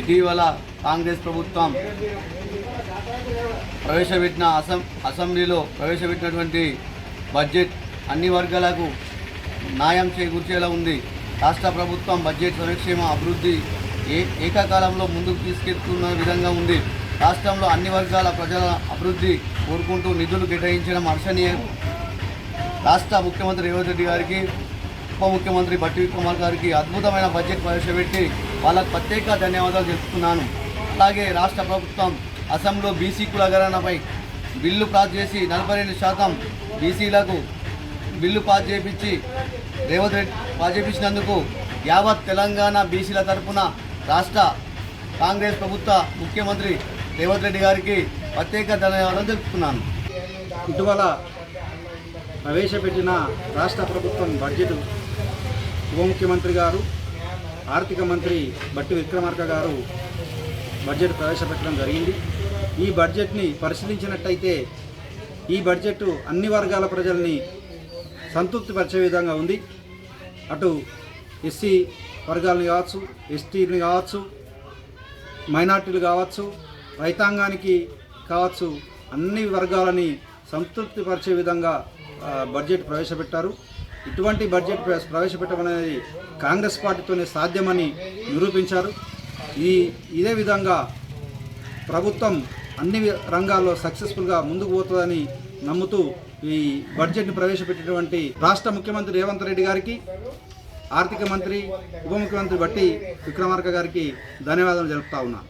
ఇటీవల కాంగ్రెస్ ప్రభుత్వం ప్రవేశపెట్టిన అసెం అసెంబ్లీలో ప్రవేశపెట్టినటువంటి బడ్జెట్ అన్ని వర్గాలకు న్యాయం చేకూర్చేలా ఉంది. రాష్ట్ర ప్రభుత్వం బడ్జెట్ సంక్షేమ అభివృద్ధి ఏ ఏకకాలంలో ముందుకు తీసుకెళ్తున్న విధంగా ఉంది. రాష్ట్రంలో అన్ని వర్గాల ప్రజల అభివృద్ధి కోరుకుంటూ నిధులు కేటాయించడం హర్షణీయం. రాష్ట్ర ముఖ్యమంత్రి రేవంత్ రెడ్డి గారికి ఉప ముఖ్యమంత్రి బట్టి విక్రమార్ గారికి అద్భుతమైన బడ్జెట్ ప్రవేశపెట్టి వాళ్ళకు ప్రత్యేక ధన్యవాదాలు తెలుపుతున్నాను. అలాగే రాష్ట్ర ప్రభుత్వం అసెంబ్లీలో బీసీ కులగరణపై బిల్లు పాస్ చేసి నలభై రెండు శాతం బీసీలకు బిల్లు పాస్ చేపించి రేవంత్ రెడ్డి పాస్ చేపించినందుకు యావత్ తెలంగాణ బీసీల తరఫున రాష్ట్ర కాంగ్రెస్ ప్రభుత్వ ముఖ్యమంత్రి రేవంత్ రెడ్డి గారికి ప్రత్యేక ధన్యవాదాలు తెలుపుతున్నాను. ఇటీవల ప్రవేశపెట్టిన రాష్ట్ర ప్రభుత్వం బడ్జెట్ ఉప ముఖ్యమంత్రి గారు ఆర్థిక మంత్రి బట్టి విక్రమార్క గారు బడ్జెట్ ప్రవేశపెట్టడం జరిగింది. ఈ బడ్జెట్ని పరిశీలించినట్టయితే ఈ బడ్జెట్ అన్ని వర్గాల ప్రజల్ని సంతృప్తిపరిచే విధంగా ఉంది. అటు ఎస్సీ వర్గాలని కావచ్చు ఎస్టీని కావచ్చు మైనార్టీలు కావచ్చు రైతాంగానికి కావచ్చు అన్ని వర్గాలని సంతృప్తిపరిచే విధంగా బడ్జెట్ ప్రవేశపెట్టారు. ఇటువంటి బడ్జెట్ ప్రవేశపెట్టడం అనేది కాంగ్రెస్ పార్టీతోనే సాధ్యమని నిరూపించారు. ఈ ఇదే విధంగా ప్రభుత్వం అన్ని రంగాల్లో సక్సెస్ఫుల్గా ముందుకు పోతుందని నమ్ముతూ ఈ బడ్జెట్ని ప్రవేశపెట్టినటువంటి రాష్ట్ర ముఖ్యమంత్రి రేవంత్ రెడ్డి గారికి ఆర్థిక మంత్రి ఉప ముఖ్యమంత్రి బట్టి విక్రమార్క గారికి ధన్యవాదాలు జరుపుతా ఉన్నా.